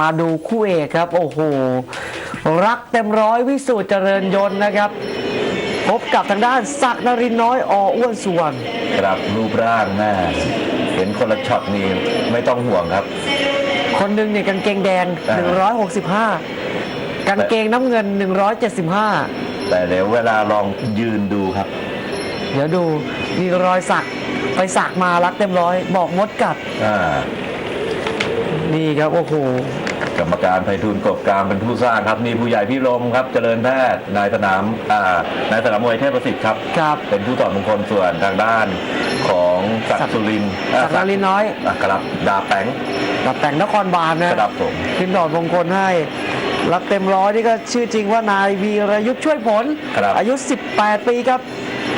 มาดูคู่เอกครับ โอ้โห รักเต็มร้อยวิสูตรเจริญยนต์นะครับ พบกับทางด้านศักดิ์นรินทร์น้อยออ้วนส่วนครับรูปร่างหน้าเห็นคนละช็อตนี่ไม่ต้องห่วงครับ คนหนึ่งเนี่ยกางเกงแดงอ่า165 กางเกงน้ำเงิน 175 แต่เดี๋ยวเวลาลองยืนดูครับ เดี๋ยวดูมีรอยสักไปสักมารักเต็มร้อย บอกมดกัดอ่า นี่ครับโอ้โหกรรมการไพฑูรย์กบกลางเป็นผู้สร้างครับนี่ผู้ใหญ่พี่ลมครับเจริญแพทย์นายสนามอ่านายสนามมวยเทพประสิทธิ์ครับ ครับ เป็นผู้ต่อมงคลส่วนทางด้านของศักดิ์สุรินทร์อ่าศักดิ์นรินทร์น้อย อะครับดาแป้งกับแต่งนครบาลนะครับผม ขึ้นดอดมงคลให้ รักเต็มร้อยนี่ก็ชื่อจริงว่านายวีรยุทธ์ช่วยผล ครับ อายุ 18 ปีครับ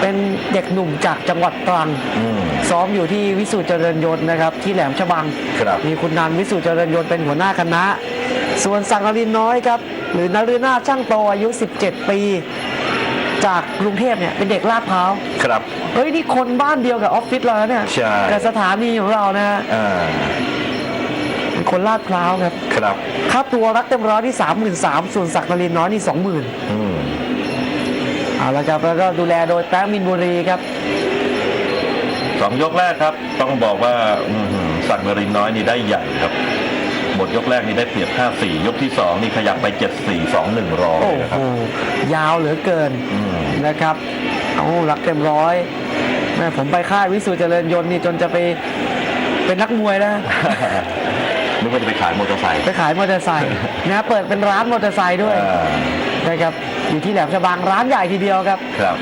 เป็นเด็กหนุ่มจากจังหวัดตรัง อืม ซ้อมอยู่ที่วิสุทธิเจริญยนต์นะครับ ที่แหลมฉบัง ครับ มีคุณนันวิสุทธิเจริญยนต์เป็นหัวหน้าคณะ ส่วนสังกรินทร์น้อยครับ หรือนฤนาถช่างโตอายุ 17 ปี จากกรุงเทพเนี่ยเป็นเด็กลาดพร้าว ครับ เฮ้ย นี่คนบ้านเดียวกับออฟฟิศเรานะเนี่ยใช่ กับสถานีของเรานะฮะอ่าเป็นคนลาดพร้าวครับ ครับ ค่าตัวรักเต็มร้อยที่ 33,000ส่วนศักดิ์นรินทร์น้อยนี่ 20,000 อืม เอาละครับแล้วก็ดูแลโดยแป๊ะมินบุรีครับสองยกแรกครับ ต้องบอกว่าอื้อหือศักดิ์นรินทร์น้อยนี่ได้ใหญ่ครับหมดยกแรกนี่ได้เปรียบ 5-4 ยกที่ 2 นี่ขยับไป 7-4 2-1รอโอ้เลยนะคโหรับยาวเหลือเกินอืมนะครับเอารักเต็มร้อยแม่ผมไปค่ายวิสุทธิเจริญยนต์นี่จนจะไปเป็นนักมวยนะนึกว่าจะไปขายมอเตอร์ไซค์ไปขายมอเตอร์ไซค์นะเปิดเป็นร้านมอเตอร์ไซค์ด้วยอ่านะครับ อยู่ที่แหลมฉบังร้านใหญ่ทีเดียวครับครับ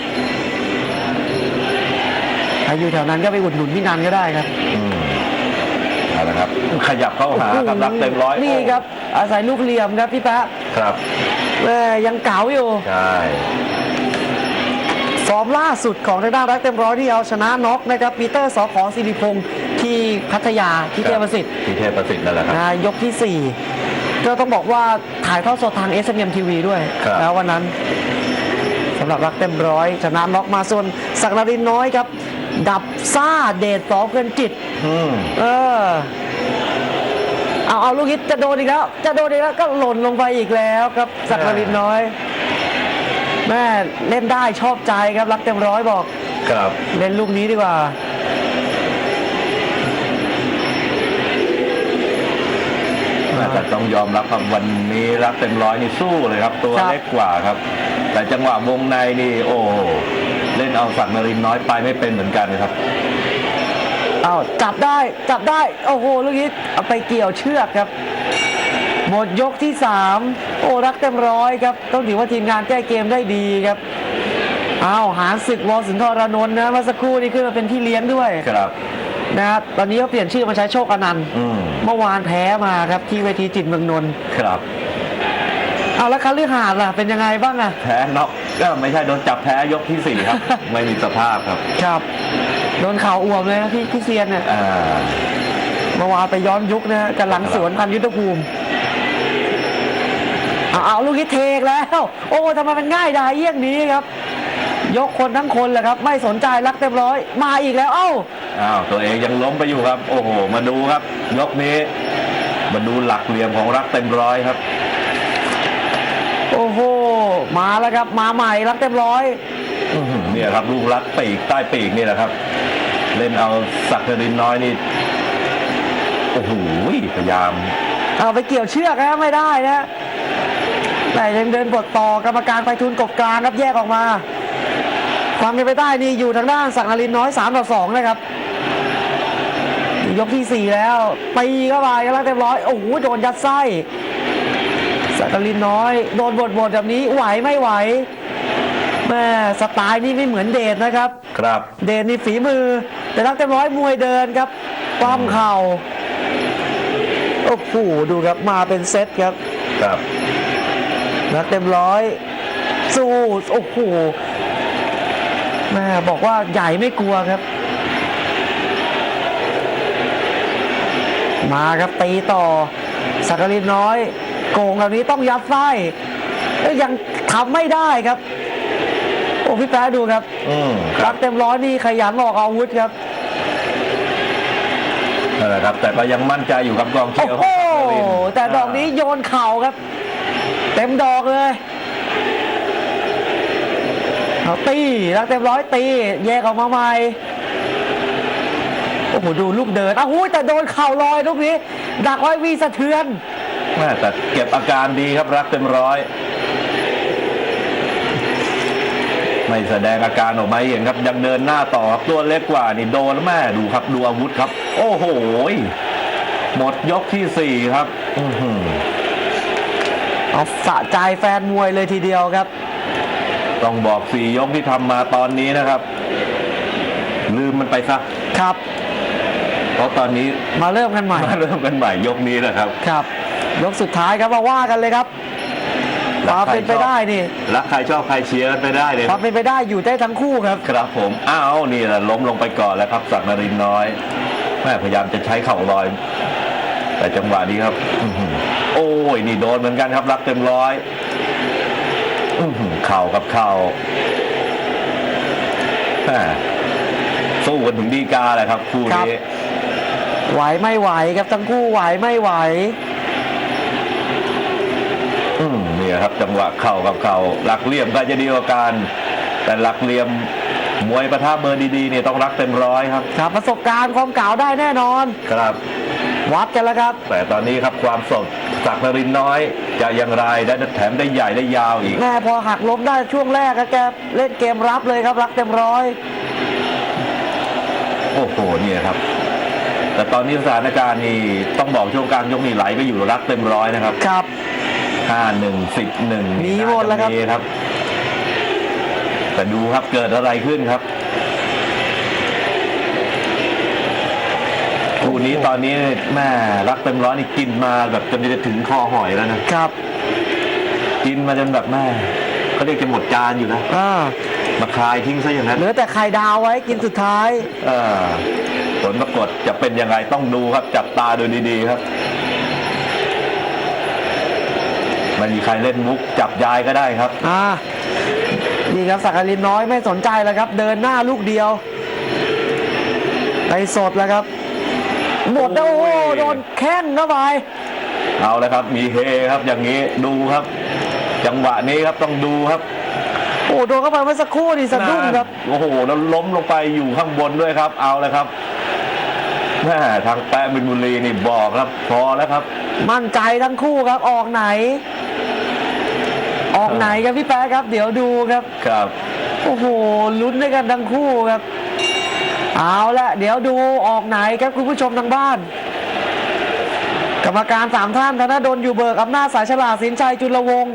ใครอยู่แถวนั้นก็ไปอุดหนุนพี่นันก็ได้ครับอืมเอาละครับ ขยับเข้าหาครับรับเต็มร้อยนี่ครับ อาศัยลูกเหลี่ยมครับพี่แป๊ะครับแม่ยังเก๋าอยู่ ใช่ฟอร์มล่าสุดของทางด้านรักเต็มร้อยที่เอาชนะน็อกนะครับปีเตอร์สอขอสิริพงศ์ที่พัทยาที่เทพประสิทธิ์ที่เทพประสิทธิ์นั่นแหละครับนะยกที่4 ก็ต้องบอกว่าถ่ายทอดสดทาง s m m TV ด้วย ครับ แล้ววันนั้นสำหรับรักเต็มร้อยชนะน็อกมาส่วนสักนรินทร์น้อยครับ ดับซ่าเดชสอเพื่อนจิต อืม เออ เอาเอาลูกฮิตจะโดนอีกแล้ว จะโดนอีกแล้วก็หล่นลงไปอีกแล้วครับสักนรินทร์น้อย แม่เล่นได้ชอบใจครับรักเต็มร้อยบอก ครับ เล่นลูกนี้ดีกว่า แต่ต้องยอมรับครับวันนี้รักเต็มร้อยนี่สู้เลยครับ ตัวครับเล็กกว่าครับ แต่จังหวะวงในนี่โอ้โหเล่นเอาสักดิ์นรินทร์น้อยไปไม่เป็นเหมือนกันครับเอาจับได้จับได้ โอ้โหลูกนี้เอาไปเกี่ยวเชือกครับ หมดยกที่3โอ้รักเต็มร้อยครับ ต้องถือว่าทีมงานแก้เกมได้ดีครับเอาหารศึกวอสุนทรนนท์นะเมื่อสักครู่นี้ขึ้นมาเป็นที่เลี้ยงด้วยครับ นะครับตอนนี้เขาเปลี่ยนชื่อมาใช้โชคอนันต์อืมเมื่อวานแพ้มาครับที่เวทีจิตรเมืองนนท์ครับ เอาแล้วคันลือหาดล่ะเป็นยังไงบ้างอะแพ้น็อกก็ไม่ใช่โดนจับแพ้ยกที่สี่ครับ ไม่มีสภาพครับครับ โดนเข่าอ่วมเลยนะพี่พี่เซียนเนี่ย อ่า เมื่อวานไปย้อนยุคนะฮะกันหลังสวนพันยุทธภูมิเอาเอาลูกนี้เทกแล้ว โอ้ทำไมมันง่ายดายเยี่ยงนี้ครับ ยกคนทั้งคนแหละครับ ไม่สนใจรักเต็มร้อย มาอีกแล้วเอ้า อ้าวตัวเองยังล้มไปอยู่ครับ โอ้โห มาดูครับ ยกนี้ มาดูหลักเหลี่ยมของรักเต็มร้อยครับ โอ้โห มาแล้วครับ มาใหม่รักเต็มร้อยอื้อหือเนี่ยครับลูกรักปีกใต้ปีกนี่แหละครับ เล่นเอาสักดิ์นรินทร์น้อยนี่ โอ้โหพยายาม เอาไปเกี่ยวเชือกนะไม่ได้นะแต่ยังเดินบทต่อกรรมการไปทุนกบกลางครับแยกออกมา ความเป็นไปได้นี่อยู่ทางด้านสักนารินน้อย3ต่อ2นะครับ ยกที่4แล้วตีเข้าไปแล้วเต็มร้อยโอ้โหโดนยัดไส้สักนารินน้อย โดนบทบทแบบนี้ไหวไม่ไหวแม่สไตล์นี่ไม่เหมือนเดชนะครับ ครับ เดนนี่ฝีมือ แต่รักเต็มร้อยมวยเดินครับป้อมเข่าโอ้โหดูครับมาเป็นเซตครับครับรักเต็มร้อย สู้โอ้โหแม่บอกว่าใหญ่ไม่กลัวครับ มาครับตีต่อสักกลินน้อย โกงแบบนี้ต้องยัดไส้เอ้ยยังทำไม่ได้ครับ โอ้พี่แป๊ะดูครับอืมครัรักบเต็มร้อยนี่ขยันออกอาวุธครับนั่นแหละครับ แต่ก็ยังมั่นใจอยู่ครับกองเชียร์ของโอ้สักดิ์นรินทร์แต่ดอกนี้โยนเข่าครับ เต็มดอกเลยเอาตีรักเต็มร้อยตี แยกออกมาใหม่โอ้โหดูลูกเดินอ้าวหูยแต่โดนเข่าลอยลูกนี้ดักไว้วีสะเทือนแม่แต่เก็บอาการดีครับรักเต็มร้อย ไม่แสดงอาการออกมาให้เห็นครับ ยังเดินหน้าต่อครับตัวเล็กกว่านี่โดนแล้วแม่ดูครับดูอาวุธครับ โอ้โหหมดยกที่สี่ครับอื้อหือเอาสะใจแฟนมวยเลยทีเดียวครับ ต้องบอกสี่ยกที่ทำมาตอนนี้นะครับ ลืมมันไปซะ ครับ เพราะตอนนี้มาเริ่มกันใหม่ มาเริ่มกันใหม่ยกนี้นะครับ ครับ ยกสุดท้ายครับมาว่ากันเลยครับความเป็นไปได้นี่รักใครชอบใครเชียร์กันไปได้เลยความเป็นไปได้อยู่ได้ทั้งคู่ครับ ครับผมอ้าวนี่แหละล้มลงไปก่อนแล้วครับสักดิ์นรินทร์น้อยแม่พยายามจะใช้เข่าลอย แต่จังหวะนี้ครับอื้อหือโอ้ยนี่โดนเหมือนกันครับรักเต็มร้อยอื้อหือเข่ากับเข่าแม่สู้กันถึงดีกาแหละครับคู่ครับนี้ ไหวไม่ไหวครับทั้งคู่ไหวไม่ไหวอืมเนี่ยครับจังหวะเข่ากับเข่าหลักเหลี่ยมก็จะดีกว่ากันแต่หลักเหลี่ยมมวยประท่าเบอร์ดีๆเนี่ยต้องรักเต็มร้อยครับครับประสบการณ์ความเก่าได้แน่นอน ครับ วัดกันแล้วครับ แต่ตอนนี้ครับความสดจากนรินทร์น้อย จะอย่างไรได้แถมได้ใหญ่ได้ยาวอีกแม่พอหักล้มได้ช่วงแรกก็แกเล่นเกมรับเลยครับรักเต็มร้อย โอ้โหเนี่ยครับ แต่ตอนนี้สถานการณ์นี่ต้องบอกช่วงกลางยกนี่ไหลไปอยู่รักเต็มร้อยนะครับครับ ห้าหนึ่งสิบหนึ่งมีหมดแล้วครับ ครับ แต่ดูครับเกิดอะไรขึ้นครับคู่นี้ตอนนี้แม่รักเต็มร้อยนี่กินมาแบบจนจะถึงคอหอยแล้วนะครับ กินมาจนแบบแม่เขาเรียกจะหมดจานอยู่นะอ่ามาคายทิ้งซะอย่างนั้นเหลือแต่ไข่ดาวไว้กินสุดท้าย เออ ผลปรากฏจะเป็นยังไงต้องดูครับ จับตาดูดีๆครับไม่มีใครเล่นมุกจับยายก็ได้ครับอ่านี่ครับสักกลินน้อยไม่สนใจแล้วครับ เดินหน้าลูกเดียวไปสดแล้วครับหมดแล้วโอ้โหโอ้ยโดนแข้งเข้าไปเอาแล้วครับ มีเฮครับอย่างนี้ดูครับ จังหวะนี้ครับต้องดูครับโอ้โดนเข้าไปเมื่อสักครู่นี่สะดุ้งครับ โอ้โห แล้วล้มลงไปอยู่ข้างบนด้วยครับ เอาเลยครับ แม่ทางแปะบินบุรีนี่บอกครับ พอแล้วครับ มั่นใจทั้งคู่ครับ ออกไหน ออกไหนครับพี่แป๊ะครับ เดี๋ยวดูครับ ครับ โอ้โหลุ้นด้วยกันทั้งคู่ครับ เอาละเดี๋ยวดูออกไหนครับคุณผู้ชมทางบ้าน กรรมการสามท่านธนดลอยู่เบิกอำนาจสายฉลาดสินชัยจุลวงศ์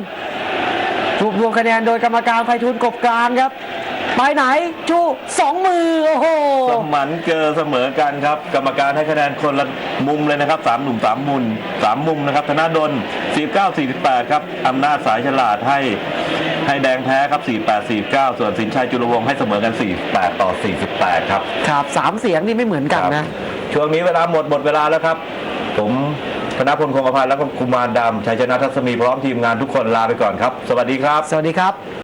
รวบรวมคะแนนโดยกรรมการไพฑูรย์กบกลางครับ ไปไหนจูสองมือโอ้โห สมันเกอเสมอกันครับ กรรมการให้คะแนนคนละมุมเลยนะครับสามหนุ่มสามมุมสามมุมนะครับธนาดล49 48 ครับอำนาจสายฉลาดให้ให้แดงแพ้ครับ 48 49 ส่วนสินชัยจุลวงศ์ให้เสมอกัน 48 ต่อ 48 ครับ ครับสามเสียงนี่ไม่เหมือนกันนะ ช่วงนี้เวลาหมดหมดเวลาแล้วครับ ผมธนพลคงกระพันธ์และก็กุมารดำชัยชนะทัศมีพร้อมทีมงานทุกคนลาไปก่อนครับ สวัสดีครับ สวัสดีครับ